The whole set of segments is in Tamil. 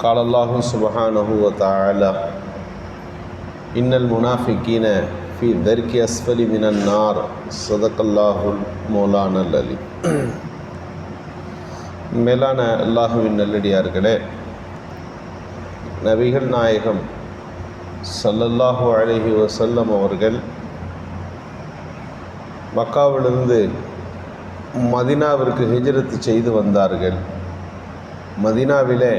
قال الله سبحانه وتعالى إن المنافقين في درك أسفل من النار صدق الله مولانا العلي மேலான அல்லாஹுவின் நல்லடியார்களே நபிகள் நாயகம் சல்லல்லாஹு அலைஹி வசல்லம் அவர்கள் மக்காவிலிருந்து மதினாவிற்கு ஹிஜ்ரத் செய்து வந்தார்கள் மதினாவிலே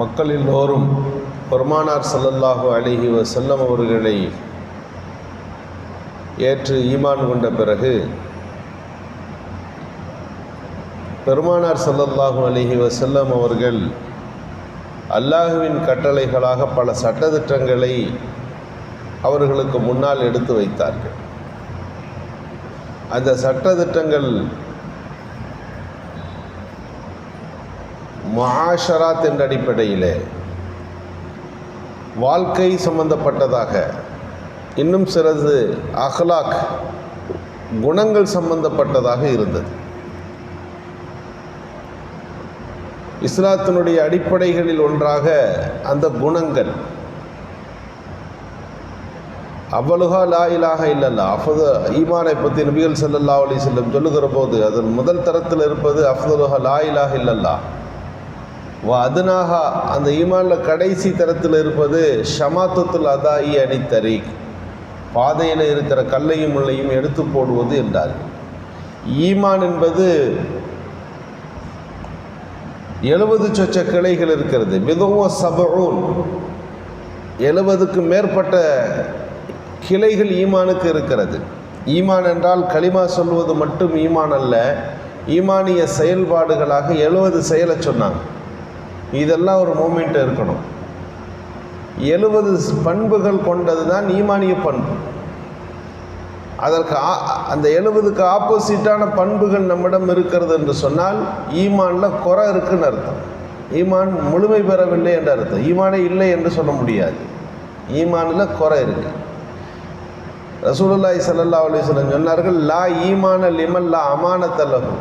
மக்கள் எல்லோரும் பெருமானார் சல்லல்லாஹு அலிஹி வசல்லம் அவர்களை ஏற்று ஈமான் கொண்ட பிறகு பெருமானார் சல்லல்லாஹு அலிஹி வசல்லம் அவர்கள் அல்லாஹுவின் கட்டளைகளாக பல சட்டதிட்டங்களை அவர்களுக்கு முன்னால் எடுத்து வைத்தார்கள். அந்த சட்டதிட்டங்கள் மகாஷராத் என்ற அடிப்படையிலே வாழ்க்கை சம்பந்தப்பட்டதாக இன்னும் சிலது அஹ்லாக் குணங்கள் சம்பந்தப்பட்டதாக இருந்தது. இஸ்லாத்தினுடைய அடிப்படைகளில் ஒன்றாக அந்த குணங்கள். அவ்வளுகா லா இலாக இல்லல்லா அஃபது ஈமானை பற்றி நபிகள் செல்லல்லா அலி செல்லம் சொல்லுகிற போது அதன் முதல் தரத்தில் இருப்பது அஃதலுஹா லா இலாக இல்லல்லா. வ அதுனாகா அந்த ஈமானில் கடைசி தரத்தில் இருப்பது ஷமாத்துல் அதாயி அணித்தறி பாதையில் இருக்கிற கல்லையும் முள்ளையும் எடுத்து போடுவது என்றார்கள் ஈமான் என்பது எழுபது சொச்ச கிளைகள் இருக்கிறது. மிகவும் சபரூன். எழுபதுக்கு மேற்பட்ட கிளைகள் ஈமானுக்கு இருக்கிறது. ஈமான் என்றால் களிமா சொல்வது மட்டும் ஈமான் அல்ல. ஈமானிய செயல்பாடுகளாக எழுபது செயலை சொன்னாங்க. இதெல்லாம் ஒரு மூமெண்ட் இருக்கணும். எழுபது பண்புகள் கொண்டது தான் ஈமானிய பண்பு. அதற்கு ஆ- அந்த எழுபதுக்கு ஆப்போசிட்டான பண்புகள் நம்மிடம் இருக்கிறது என்று சொன்னால் ஈமானில் குறை இருக்குன்னு அர்த்தம். ஈமான் முழுமை பெறவில்லை என்று அர்த்தம். ஈமானே இல்லை என்று சொல்ல முடியாது. ஈமானில் குறை இருக்கு. ரசூலுல்லாய் சல்லா அலிஸ்லம் சொன்னார்கள் லா ஈமான லிமன் லா அமானத்தல்லஹு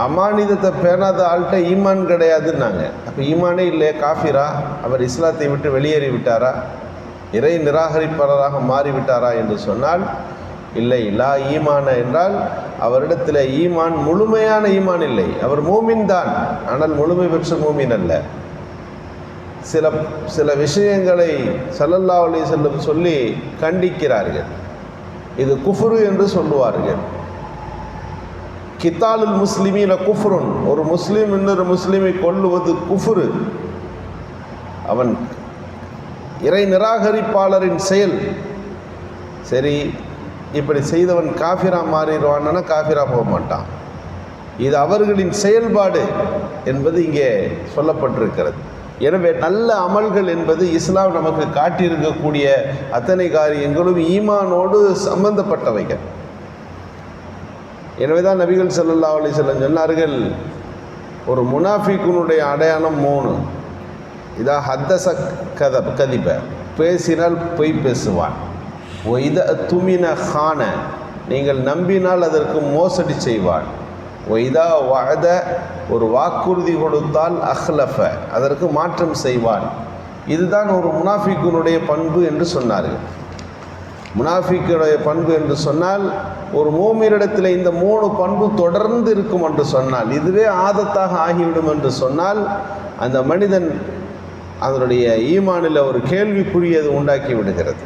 அமானிதத்தை பேணாத ஆள்கிட்ட ஈமான் கிடையாதுன்னாங்க. அப்போ ஈமானே இல்லையே காஃபிரா? அவர் இஸ்லாத்தை விட்டு வெளியேறி விட்டாரா? இறை நிராகரிப்பாளராக மாறிவிட்டாரா என்று சொன்னால் இல்லை லா ஈமான என்றால் அவரிடத்தில் ஈமான் முழுமையான ஈமான் இல்லை. அவர் மூமின் தான் ஆனால் முழுமை பெற்ற மூமின் அல்ல. சில சில விஷயங்களை சல்லல்லா அலி செல்லும் சொல்லி கண்டிக்கிறார்கள். இது குஃபுரு என்று சொல்லுவார்கள். கித்தாலுல் முஸ்லிமீன குஃப்ருன். ஒரு முஸ்லீம் இன்னொரு முஸ்லீமை கொல்லுவது குஃப்ரு. அவன் இறை நிராகரிப்பாளரின் செயல். சரி இப்படி செய்தவன் காஃபிரா மாறிடுவான்னா காஃபிரா போக மாட்டான். இது அவர்களின் செயல்பாடு என்பது இங்கே சொல்லப்பட்டிருக்கிறது. எனவே நல்ல அமல்கள் என்பது இஸ்லாம் நமக்கு காட்டியிருக்கக்கூடிய அத்தனை காரியங்களும் ஈமானோடு சம்பந்தப்பட்டவைகள். எனவே தான் நபிகள் ஸல்லல்லாஹு அலி செல்லம் சொன்னார்கள் ஒரு முனாஃபிக்குனுடைய அடையாளம் மூணு. இதா ஹத்தச கத கதிப்ப பேசினால் பொய் பேசுவான். ஓ இத துமின ஹான. நீங்கள் நம்பினால் அதற்கு மோசடி செய்வான். ஓ இதா வகத ஒரு வாக்குறுதி கொடுத்தால் அஹ்லஃப. அதற்கு மாற்றம் செய்வான். இதுதான் ஒரு முனாஃபிக்குனுடைய பண்பு என்று சொன்னார்கள். முனாஃபிக்குடைய பண்பு என்று சொன்னால் ஒரு மோமீரிடத்தில் இந்த மூணு பண்பு தொடர்ந்து இருக்கும் என்று சொன்னால் இதுவே ஆதத்தாக ஆகிவிடும் என்று சொன்னால் அந்த மனிதன் அதனுடைய ஈமானில் ஒரு கேள்விக்குரியது உண்டாக்கி விடுகிறது.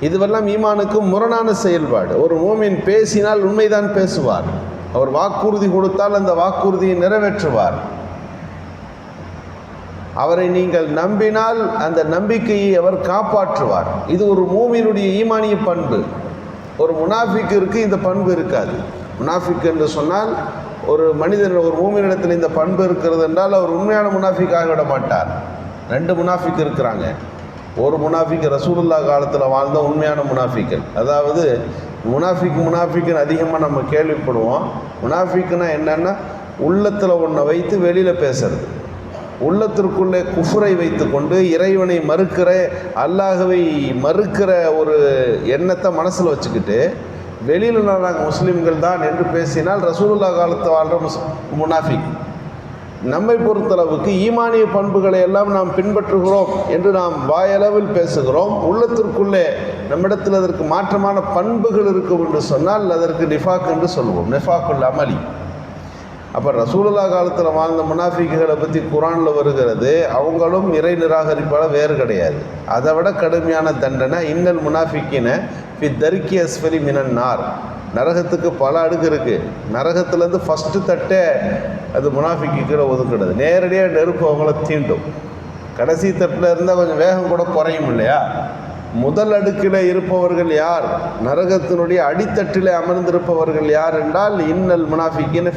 இதுவெல்லாம் ஈமானுக்கு முரணான செயல்பாடு. ஒரு மோமின் பேசினால் உண்மைதான் பேசுவார். அவர் வாக்குறுதி கொடுத்தால் அந்த வாக்குறுதியை நிறைவேற்றுவார். அவரை நீங்கள் நம்பினால் அந்த நம்பிக்கையை அவர் காப்பாற்றுவார். இது ஒரு மூமியினுடைய ஈமானிய பண்பு. ஒரு முனாஃபிக்கிற்கு இந்த பண்பு இருக்காது. முனாஃபிக் என்று சொன்னால் ஒரு மனிதன் ஒரு மூமியினிடத்தில் இந்த பண்பு இருக்கிறது என்றால் அவர் உண்மையான முனாஃபிக் ஆகிவிட மாட்டார். ரெண்டு முனாஃபிக் இருக்கிறாங்க. ஒரு முனாஃபிக் ரசூலுல்லா காலத்தில் வாழ்ந்த உண்மையான முனாஃபிக்கள். அதாவது முனாஃபிக் முனாஃபிக்னு அதிகமாக நம்ம கேள்விப்படுவோம். முனாஃபிக்குன்னா என்னென்னா உள்ளத்தில் ஒன்றை வைத்து வெளியில் பேசுறது. உள்ளத்திற்குள்ளே குஃபுரை வைத்துக்கொண்டு இறைவனை மறுக்கிற அல்லாஹவை மறுக்கிற ஒரு எண்ணத்தை மனசில் வச்சுக்கிட்டு வெளியில் நாங்கள் முஸ்லீம்கள் தான் என்று பேசினால் ரசூலுல்லா காலத்து வாழ்கிற முஸ் முனாஃபிக். நம்மை பொறுத்தளவுக்கு ஈமானிய பண்புகளை எல்லாம் நாம் பின்பற்றுகிறோம் என்று நாம் வாயளவில் பேசுகிறோம். உள்ளத்திற்குள்ளே நம்மிடத்தில் அதற்கு மாற்றமான பண்புகள் இருக்கும் என்று சொன்னால் அதற்கு நிஃபாக் என்று சொல்லுவோம் நிஃபாக்குள் அமலி. அப்போ ரசூலுல்லா காலத்தில் வாழ்ந்த முனாஃபிக்குகளை பற்றி குரானில் வருகிறது அவங்களும் இறை நிராகரிப்பால் வேறு கிடையாது. அதை விட கடுமையான தண்டனை இன்னல் முனாஃபிக்கின பி தர்க்கி அஸ்வரி மினன் நார். நரகத்துக்கு பல அடுக்கு இருக்குது நரகத்துலேருந்து ஃபஸ்ட்டு தட்டே அது முனாஃபிக்கு கீழே ஒதுக்கிடுது. நேரடியாக நெருப்பு அவங்கள தீண்டும். கடைசி தட்டில் இருந்தால் கொஞ்சம் வேகம் கூட குறையும் இல்லையா? முதல் அடுக்கில் இருப்பவர்கள் யார்? நரகத்தினுடைய அடித்தட்டில் அமர்ந்திருப்பவர்கள் யார் என்றால் இன்னல் முனாஃபிக்கின்னு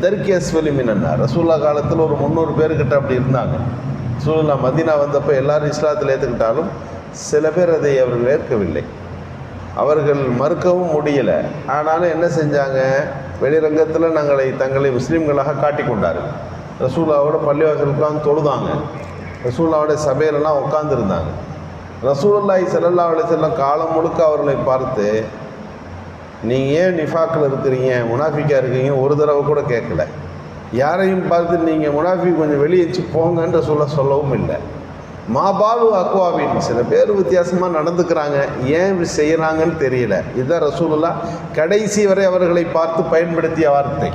தர்க்கி அஸ்வலி ரசூல்லா காலத்தில் ஒரு முந்நூறு பேர்கிட்ட அப்படி இருந்தாங்க. ரசூல்லா மதினா வந்தப்போ எல்லாரும் இஸ்லாத்தில் ஏற்றுக்கிட்டாலும் சில பேர் அதை அவர்கள் ஏற்கவில்லை. அவர்கள் மறுக்கவும் முடியலை. ஆனாலும் என்ன செஞ்சாங்க? வெளிரங்கத்தில் நாங்களை தங்களை முஸ்லீம்களாக காட்டிக் கொண்டார்கள். ரசூல்லாவோட பள்ளிவாசல் உட்காந்து தொழுதாங்க. ரசூல்லாவோட சபையிலெல்லாம் உட்காந்துருந்தாங்க ரசூலுல்லாஹி செல்லல்லா அலைஹி வஸல்லம் காலம் முழுக்க அவர்களை பார்த்து நீங்கள் ஏன் நிஃபாக்கில் இருக்கிறீங்க? முனாஃபிக்காக இருக்கீங்க? ஒரு தடவை கூட கேட்கல. யாரையும் பார்த்து நீங்கள் முனாஃபி கொஞ்சம் வெளியே வச்சு போங்கன்ற சொல்ல சொல்லவும் இல்லை. மாபாலு அக்வாவின் சில பேர் வித்தியாசமாக நடந்துக்கிறாங்க. ஏன் இப்படி செய்கிறாங்கன்னு தெரியல. இதுதான் ரசூலுல்லா கடைசி வரை அவர்களை பார்த்து பயன்படுத்திய வார்த்தை.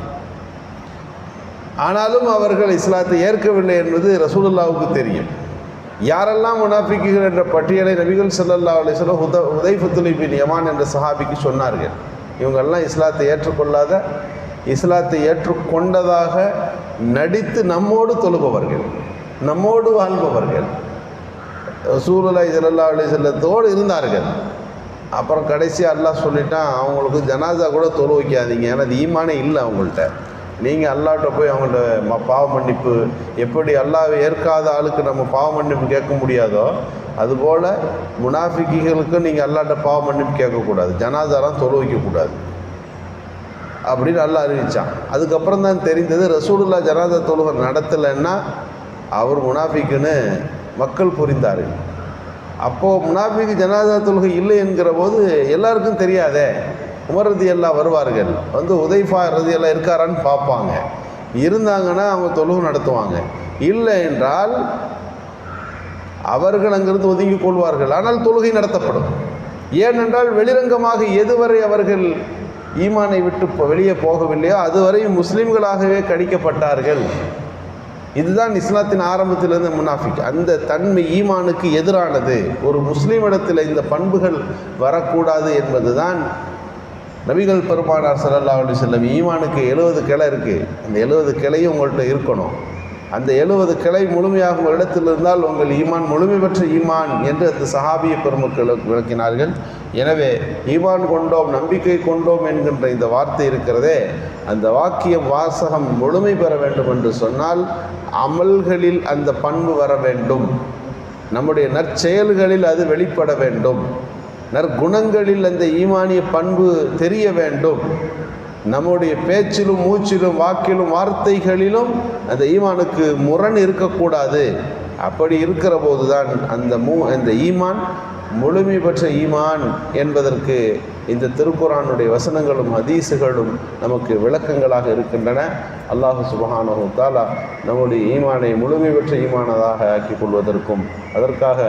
ஆனாலும் அவர்கள் இஸ்லாத்தை ஏற்கவில்லை என்பது ரசூலுல்லாவுக்கு தெரியும். யாரெல்லாம் முனாஃபிக்குகள் என்ற பட்டியலை நபிகள் சல்லல்லா அலைஹி உத உதைஃபத்துல் யமான் என்ற சஹாபிக்கு சொன்னார்கள். இவங்கெல்லாம் இஸ்லாத்தை ஏற்றுக்கொள்ளாத இஸ்லாத்தை ஏற்றுக்கொண்டதாக நடித்து நம்மோடு தொழுபவர்கள் நம்மோடு வாழ்பவர்கள். சூழலாய் ஸல்லல்லாஹு அலி செல்லத்தோடு இருந்தார்கள். அப்புறம் கடைசி அல்லாஹ் சொல்லிட்டான் அவங்களுக்கு ஜனாசா கூட தொழு வைக்காதீங்க ஏன்னா அது ஈமானே இல்லை அவங்கள்ட்ட. நீங்கள் அல்லாட்ட போய் அவங்கள்ட்ட ம பாவ மன்னிப்பு எப்படி அல்லாவை ஏற்காத ஆளுக்கு நம்ம பாவ மன்னிப்பு கேட்க முடியாதோ அதுபோல் முனாஃபிக்குகளுக்கும் நீங்கள் அல்லாட்ட பாவ மன்னிப்பு கேட்கக்கூடாது. ஜனாதாரம் தொழுவிக்கக்கூடாது அப்படின்னு நல்லா அறிவித்தான் அதுக்கப்புறம் தான் தெரிந்தது ரசூலுல்லா ஜனாதா தொழுகை நடத்தலைன்னா அவர் முனாஃபிக்குன்னு மக்கள் புரிந்தார். அப்போது முனாஃபிக்கு ஜனாதா தொழுகை இல்லை என்கிற போது எல்லாருக்கும் தெரியாதே. உமர் ரதி எல்லாம் வருவார்கள். வந்து உதைஃபா ரதி எல்லாம் இருக்காரான்னு பார்ப்பாங்க. இருந்தாங்கன்னா அவங்க தொழுவு நடத்துவாங்க. இல்லை என்றால் அவர்கள் அங்கிருந்து ஒதுங்கிக் கொள்வார்கள். ஆனால் தொழுகை நடத்தப்படும். ஏனென்றால் வெளிரங்கமாக எதுவரை அவர்கள் ஈமானை விட்டு வெளியே போகவில்லையோ அதுவரை முஸ்லீம்களாகவே கடிக்கப்பட்டார்கள் இதுதான் இஸ்லாத்தின் ஆரம்பத்திலிருந்து முனாஃபிக். அந்த தன்மை ஈமானுக்கு எதிரானது. ஒரு முஸ்லீம் இடத்தில் இந்த பண்புகள் வரக்கூடாது என்பதுதான் நபிகள் பெருமானார் ஸல்லல்லாஹு அலி செல்லம் ஈமானுக்கு எழுபது கிளை இருக்குது அந்த எழுபது கிளையும் உங்கள்கிட்ட இருக்கணும். அந்த எழுபது கிளை முழுமையாக உங்களிடத்தில் இருந்தால் உங்கள் ஈமான் முழுமை பெற்ற ஈமான் என்று அந்த சஹாபிய பெருமக்களுக்கு விளக்கினார்கள். எனவே ஈமான் கொண்டோம் நம்பிக்கை கொண்டோம் என்கின்ற இந்த வார்த்தை இருக்கிறதே அந்த வாக்கியம் வாசகம் முழுமை பெற வேண்டும் என்று சொன்னால் அமல்களில் அந்த பண்பு வர வேண்டும். நம்முடைய நற்செயல்களில் அது வெளிப்பட வேண்டும். நற்குணங்களில் அந்த ஈமானிய பண்பு தெரிய வேண்டும். நம்முடைய பேச்சிலும் மூச்சிலும் வாக்கிலும் வார்த்தைகளிலும் அந்த ஈமானுக்கு முரண் இருக்கக்கூடாது. அப்படி இருக்கிற போதுதான் அந்த மூ அந்த ஈமான் முழுமை பெற்ற ஈமான் என்பதற்கு இந்த திருக்குறானுடைய வசனங்களும் ஹதீஸுகளும் நமக்கு விளக்கங்களாக இருக்கின்றன. அல்லாஹு சுபஹானு தாலா நம்முடைய ஈமானை முழுமை பெற்ற ஈமானதாக ஆக்கிக் கொள்வதற்கும் அதற்காக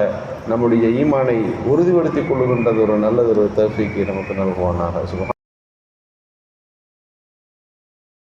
நம்முடைய ஈமானை உறுதிப்படுத்திக் கொள்ளுகின்றது ஒரு நல்லதொரு தஃபீக்கு நமக்கு நல்குவானாக. சுபஹான்